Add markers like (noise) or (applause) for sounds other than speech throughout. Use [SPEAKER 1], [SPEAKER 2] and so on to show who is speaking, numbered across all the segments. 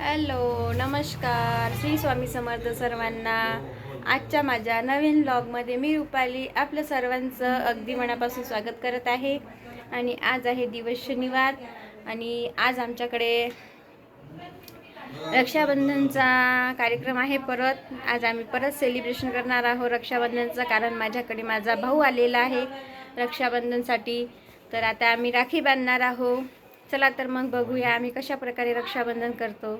[SPEAKER 1] Hello नमस्कार. श्री स्वामी समर्थ सर्वांना. आजच्या माझ्या नवीन ब्लॉगमध्ये मी रुपाली आपलं सर्वांचं अगदी मनापासून स्वागत करत आहे. आणि आज आहे दिवस शनिवार आणि आज आमच्याकडे रक्षाबंधनचा कार्यक्रम आहे परत. आज आम्ही परत सेलिब्रेशन करणार आहोत रक्षाबंधनचं कारण माझ्याकडे माझा भाऊ आलेला आहे रक्षाबंधनसाठी. तर आता आम्ही राखी बांधणार आहोत. चला तर मग बघूया आम्ही कशा प्रकारे रक्षाबंधन करतो.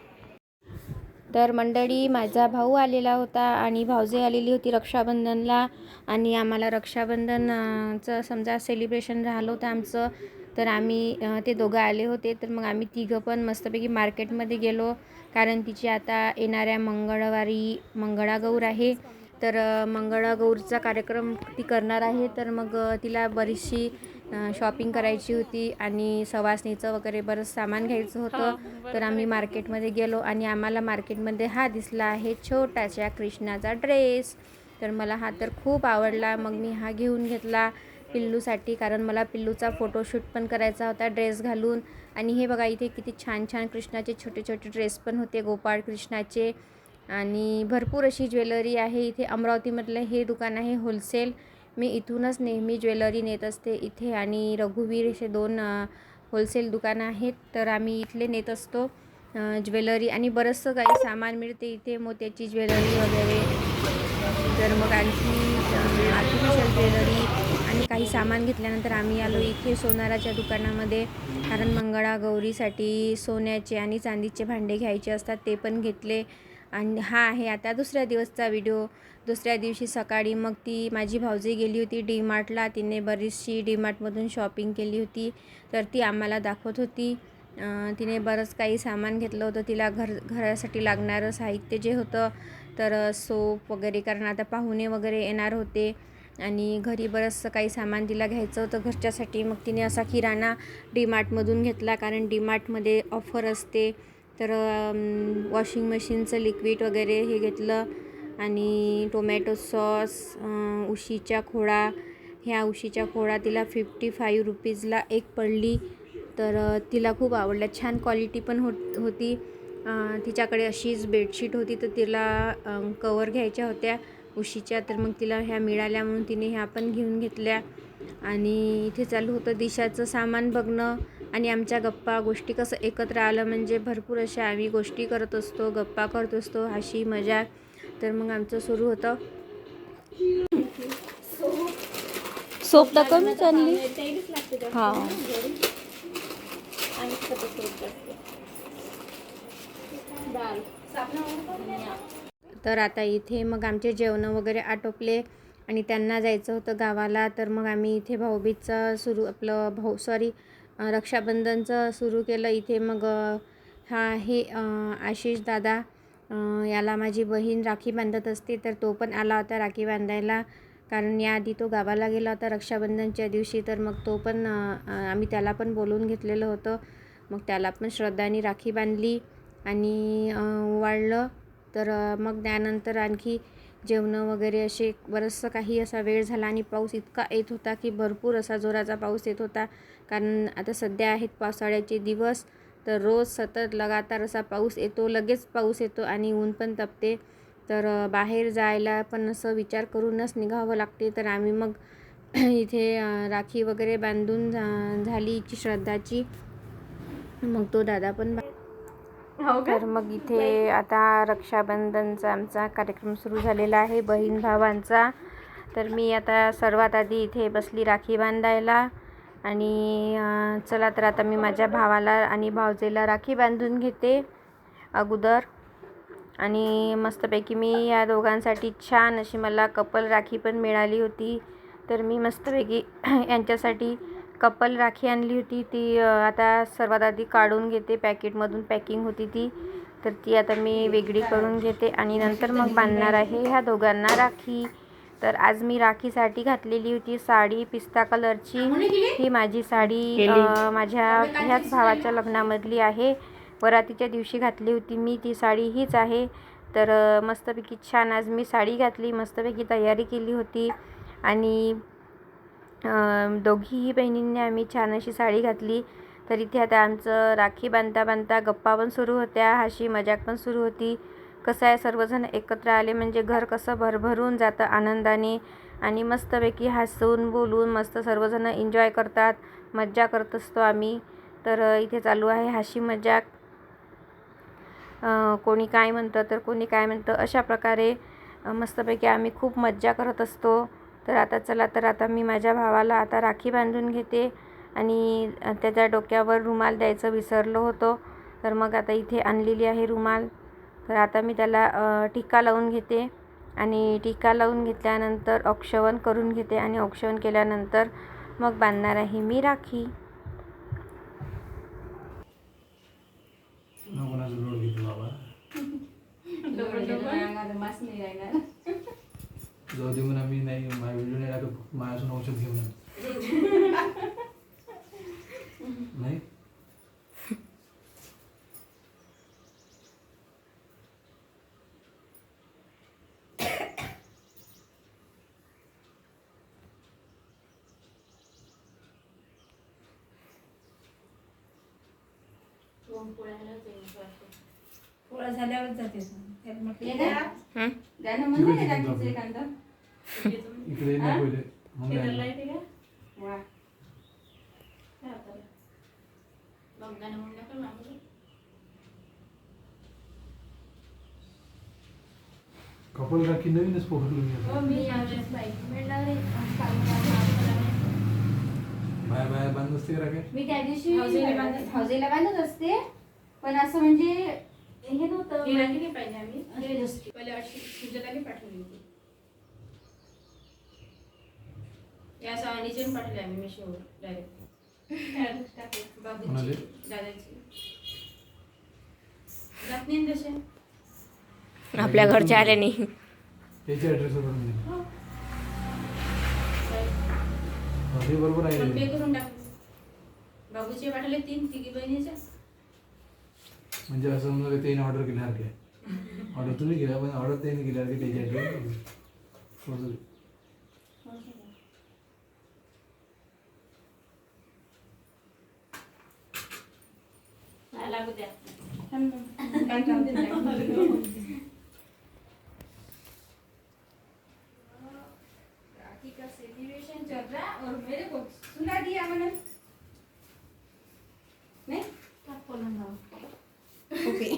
[SPEAKER 1] तर मंडळी माझा भाऊ आलेला होता आणि भाऊजे आलेली होती रक्षाबंधनला आणि आम्हाला रक्षाबंधनचं समजा सेलिब्रेशन राहिलं होतं आमचं तर आम्ही ते दोघं आले होते. तर मग आम्ही तिघं पण मस्तपैकी मार्केटमध्ये गेलो कारण तिची आता येणाऱ्या मंगळवारी मंगळागौर आहे. तर मंगळागौरचा कार्यक्रम ती करणार आहे. तर मग तिला बरीचशी शॉपिंग करायची होती आणि सवासणीचं वगैरे बरंच सामान घ्यायचं होतं. तर आम्ही मार्केटमध्ये गेलो आणि आम्हाला मार्केटमध्ये हा दिसला आहे छोटासा कृष्णाचा ड्रेस तर मला हा तर खूप आवडला. मग मी हा घेऊन घेतला पिल्लूसाठी कारण मला पिल्लूचा फोटोशूट पण करायचा होता ड्रेस घालून. आणि हे बघा इथे किती छान छान कृष्णाचे छोटे छोटे ड्रेस पण होते गोपाळ कृष्णाचे. आणि भरपूर अशी ज्वेलरी आहे. इथे अमरावतीमधलं हे दुकान आहे होलसेल मी इथूनच नेहमी ज्वेलरी नेत असते इथे आणि रघुवीर असे दोन होलसेल दुकानं आहेत. तर आम्ही इथले नेत असतो ज्वेलरी आणि बरंचसं काही सामान मिळते इथे. मोत्याची ज्वेलरी वगैरे तर मग आणखी आर्टिफिशियल ज्वेलरी आणि काही सामान घेतल्यानंतर आम्ही आलो इथे सोनाराच्या दुकानामध्ये. कारण मंगळागौरीसाठी सोन्याचे आणि चांदीचे भांडे घ्यायचे असतात ते पण घेतले. आणि हा आहे आता दुसऱ्या दिवसचा व्हिडिओ दुसऱ्या दिवशी सकाळी मग ती माझी भाऊजी गेली होती डी मार्टला तिने बरीचशी डी मार्टमधून शॉपिंग केली होती. तर ती आम्हाला दाखवत होती. तिने बरंच काही सामान घेतलं होतं. तिला घर घरासाठी लागणारं साहित्य जे होतं तर सोप वगैरे कारण आता पाहुणे वगैरे येणार होते. आणि घरी बरंचसं काही सामान तिला घ्यायचं होतं घरच्यासाठी. मग तिने असा किराणा डी मार्टमधून घेतला कारण डी मार्टमध्ये ऑफर असते. तर वॉशिंग मशीनचं लिक्विड वगैरे हे घेतलं आणि टोमॅटो सॉस उशीच्या खोळा ह्या उशीच्या खोळा तिला फिफ्टी फाईव्ह रुपीजला एक पडली. तर तिला खूप आवडल्या. छान क्वालिटी पण होत होती. तिच्याकडे अशीच बेडशीट होती. तर तिला कवर घ्यायच्या होत्या उशीच्या. तर मग तिला ह्या मिळाल्या म्हणून तिने ह्या पण घेऊन घेतल्या. आणि इथे चालू होतं दिशाचं सामान बघणं. आणि आमच्या गप्पा गोष्टी कसं एकत्र आलं म्हणजे भरपूर अशा आम्ही गोष्टी करत असतो गप्पा करत असतो हाशी मजाक. तर मग आमचं सुरू होतं. सोप तर कमीच आणली हां. तर आता इथे मग आमचे जेवणं वगैरे आटोपले आणि त्यांना जायचं होतं गावाला. तर मग आम्ही इथे भाऊबीजचं सुरू आपलं भाऊ सॉरी रक्षाबंधनचं सुरू केलं. इथे मग हा आहे आशिष दादा. याला माझी बहीण राखी बांधत असते. तर तो पण आला होता राखी बांधायला. कारण याआधी तो गावाला गेला होता रक्षाबंधनच्या दिवशी. तर मग तो पण आम्ही त्याला पण बोलवून घेतलेलं होतं. मग त्याला पण श्रद्धाने राखी बांधली आणि वाढलं तर मग त्यानंतर आणखी जेवणं वगैरे असे बरंचसं काही असा वेळ झाला आणि पाऊस इतका येत होता की भरपूर असा जोराचा पाऊस येत होता. कारण आता सध्या आहेत पावसाळ्याचे दिवस तर रोज सतत लगातार असा पाऊस येतो लगेच पाऊस येतो आणि ऊन पण तपते. तर बाहेर जायला पण असं विचार करूनच निघावं लागते. तर आम्ही मग (clears throat) इथे राखी वगैरे बांधून झा झाली श्रद्धाची. मग तो दादा पण बा- तर मग इथे आता रक्षाबंधनचा आमचा कार्यक्रम सुरू झालेला आहे बहीण भावांचा. तर मी आता सर्वात आधी इथे बसली राखी बांधायला आणि चला तर आता मी माझ्या भावाला आणि भावजेला राखी बांधून घेते अगोदर. आणि मस्तपैकी मी या दोघांसाठी छान अशी मला कपल राखी पण मिळाली होती. तर मी मस्तपैकी (clears throat) यांच्यासाठी कपल राखी आणली होती ती आता सर्वात आधी काढून घेते पॅकेटमधून पॅकिंग होती ती. तर ती आता मी वेगळी करून घेते आणि नंतर मग बांधणार आहे ह्या दोघांना राखी. तर आज मी राखीसाठी घातलेली होती साडी पिस्ता कलरची. ही माझी साडी माझ्या ह्याच भावाच्या लग्नामधली आहे. वरातीच्या दिवशी घातली होती मी ती साडी हीच आहे. तर मस्तपैकी छान आज मी साडी घातली मस्तपैकी तयारी केली होती. आणि दोघीही बहिणींनी आम्ही छान अशी साडी घातली. तर इथे आता आमचं राखी बांधता बांधता गप्पा पण सुरू होत्या हाशी मजाक पण सुरू होती. कसं आहे सर्वजण एकत्र आले म्हणजे घर कसं भरभरून जातं आनंदाने आणि मस्तपैकी हसून बोलून मस्त सर्वजण एन्जॉय करतात मज्जा करत असतो आम्ही. तर इथे चालू आहे हाशी मजाक. कोणी काय म्हणतं तर कोणी काय म्हणतं अशा प्रकारे मस्तपैकी आम्ही खूप मज्जा करत असतो. तर आता चला तर आता मी माझ्या भावाला आता राखी बांधून घेते. आणि त्याच्या डोक्यावर रुमाल द्यायचं विसरलो होतो. तर मग आता इथे आणलेली आहे रुमाल. तर आता मी त्याला अ, टिक्का लावून घेते. आणि टिक्का लावून घेतल्यानंतर औक्षवण करून घेते. आणि औक्षवण केल्यानंतर मग बांधणार आहे मी राखी
[SPEAKER 2] नको कोणाचं लोड घेतो बाबा जाऊ दे म्हणा मी नाही माझ्या व्हिडिओ नाही टाकत माझ्यासून औषध घेऊन. नाही?
[SPEAKER 3] पोळा झाल्यावर जाते म्हटलं
[SPEAKER 1] हं?
[SPEAKER 2] ना.
[SPEAKER 1] एखादं.
[SPEAKER 2] इकडे. कपल राखी नवीनच पकडलो मी
[SPEAKER 3] हो
[SPEAKER 2] आता.
[SPEAKER 3] मी
[SPEAKER 2] बाय बाय. बंद असते का राखे
[SPEAKER 1] मी त्या दिवशी
[SPEAKER 3] हौसेला बांधत-
[SPEAKER 1] बांधत असते. पण असं म्हणजे हे नव्हतं.
[SPEAKER 3] ही पाहिजे आम्ही. पहिले अशी सुजाताने पाठवली होती. या पाठवले आम्ही मिशोवर डायरेक्ट बाबूची
[SPEAKER 2] कोणाचे?
[SPEAKER 3] दादाची. जात नाही तसे?
[SPEAKER 1] आपल्या घरच्या आले नाही.
[SPEAKER 2] त्याच्या ऍड्रेसवर. हो, ते बरोबर
[SPEAKER 3] पण पे
[SPEAKER 2] आहे
[SPEAKER 3] करून टाक. बाबूचे पाठवले तीन तिघी बहिणीच्या
[SPEAKER 2] म्हणजे असं समजा की त्याने ऑर्डर केल्यासारखे ऑर्डर तुम्ही केला पण ऑर्डर त्याने केल्यासारखे त्याच्या ऍड्रेस
[SPEAKER 3] हा, लागू द्या.
[SPEAKER 1] राखी का सेलिब्रेशन चल रहा और मेरे को सुना दिया मैंने नहीं okay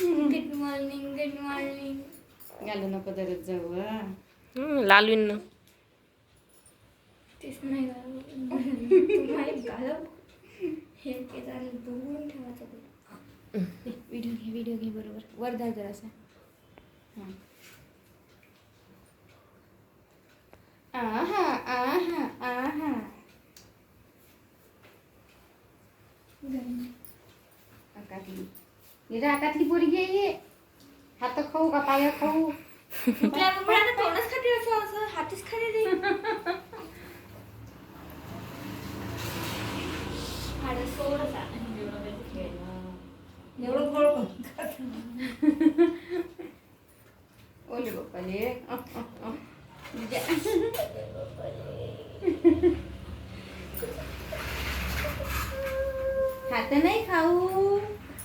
[SPEAKER 4] good morning good morning
[SPEAKER 1] घालू नको दरच जाऊ हा.
[SPEAKER 5] लालवीन
[SPEAKER 4] तेच नाही तुम्हाला घालव हे झालं दोन ठेवायचं ते.
[SPEAKER 1] व्हिडिओ घे व्हिडिओ घे, बरोबर. वर धाय जरासा हाँ. आहा आहा आहा. आकातली. ही राकातली पोरगी. हात खाऊ का पाय खाऊ?
[SPEAKER 4] थोडंच खाते असं असं हातच खाते
[SPEAKER 3] एवढं.
[SPEAKER 1] ओले बाप्पाले हात नाही खाऊ.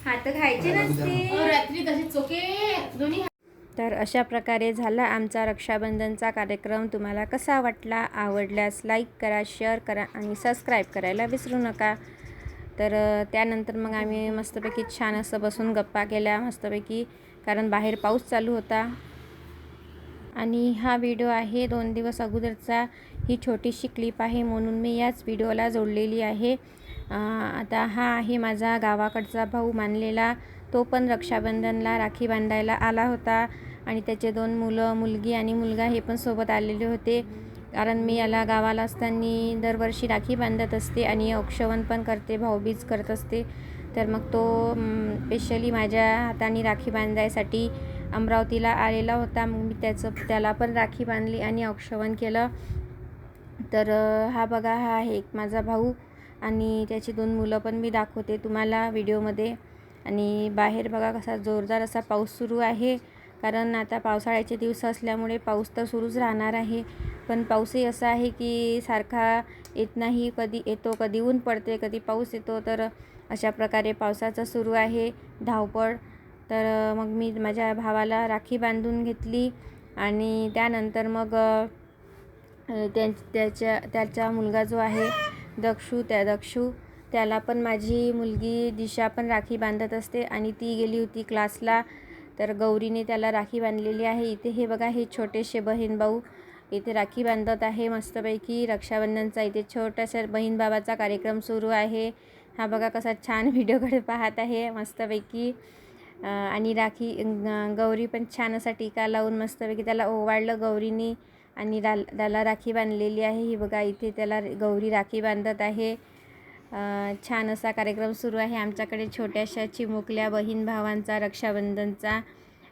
[SPEAKER 1] हात खायचे नसते.
[SPEAKER 3] रात्री तसे चोके दोन्ही
[SPEAKER 1] तर अशा प्रकारे झाला आमचा रक्षाबंधनचा कार्यक्रम. तुम्हाला कसा वाटला आवडल्यास लाईक करा शेअर करा आणि सबस्क्राईब करायला विसरू नका. तर त्यानंतर मग आम्ही मस्तपैकी छान असं बसून गप्पा केल्या मस्तपैकी कारण बाहेर पाऊस चालू होता. आणि हा व्हिडिओ आहे दोन दिवस अगोदरचा. ही छोटीशी क्लिप आहे म्हणून मी याच व्हिडिओला जोडलेली आहे. आता हा आहे माझा गावाकडचा भाऊ मानलेला. तो पण रक्षाबंधनला राखी बांधायला आला होता. आणि त्याचे दोन मुलं मुलगी आणि मुलगा हे पण सोबत आलेले होते. कारण मी याला गावाला असताना दरवर्षी राखी बांधत असते आणि औक्षवण पण करते भाऊबीज करत असते. तर मग तो स्पेशली माझ्या हाताने राखी बांधायसाठी अमरावतीला आलेला होता. मग मी त्याचं त्याला पण राखी बांधली आणि औक्षवण केलं. तर हा बघा हा आहे एक माझा भाऊ आणि त्याची दोन मुलं पण मी दाखवते तुम्हाला व्हिडिओमध्ये. आणि बाहेर बघा कसा जोरदार असा पाऊस सुरू आहे. कारण आता पावसाळ्याचे दिवस असल्यामुळे पाऊस तर सुरूच राहणार आहे. पण पाऊसही असा आहे की सारखा येत नाही. कधी येतो कधी ऊन पडते कधी पाऊस येतो. तर अशा प्रकारे पावसाचं सुरू आहे धावपळ. तर मग मी माझ्या भावाला राखी बांधून घेतली आणि त्यानंतर मग त्यां त्या त्याच्या त्याचा मुलगा जो आहे दक्षू त्या दक्षू त्याला पण माझी मुलगी दिशा पण राखी बांधत असते आणि ती गेली होती क्लासला. तर गौरीने त्याला राखी बांधलेली आहे. इथे हे बघा हे छोटेसे बहीण भाऊ इथे राखी बांधत आहे मस्तपैकी. रक्षाबंधनचा इथे छोटासा बहीण भावाचा कार्यक्रम सुरू आहे. हा बघा कसा छान व्हिडिओकडे पाहत आहे मस्तपैकी. आणि राखी गौरी पण छान असा टीका लावून मस्तपैकी त्याला ओवाळलं गौरीने. आणि त्याला राखी बांधलेली आहे. ही बघा इथे त्याला गौरी राखी बांधत आहे. छान असा कार्यक्रम सुरू आहे. आमच्याकडे छोट्याशा चिमुकल्या बहीण भावांचा रक्षाबंधनचा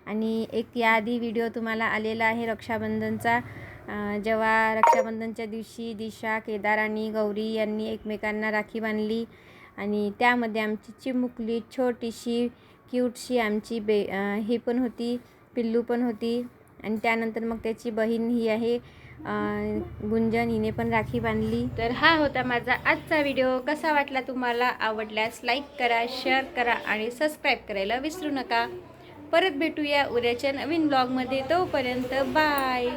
[SPEAKER 1] आणि एक याआधी व्हिडिओ तुम्हाला आलेला आहे रक्षाबंधनचा. जेव्हा रक्षाबंधनच्या दिवशी दिशा केदार आणि गौरी यांनी एकमेकांना राखी बांधली आणि त्यामध्ये आमची चिमुकली छोटीशी क्यूटशी आमची बे ही पण होती पिल्लू पण होती आणि त्यानंतर मग त्याची बहीण ही आहे. गुंजन पण राखी बांधली. तर हा होता माझा आजचा व्हिडिओ कसा वाटला तुम्हाला? आवडल्यास लाईक करा शेअर करा आणि सबस्क्राईब करायला विसरू नका. परत भेटूया उद्याच्या नवीन ब्लॉगमध्ये तोपर्यंत बाय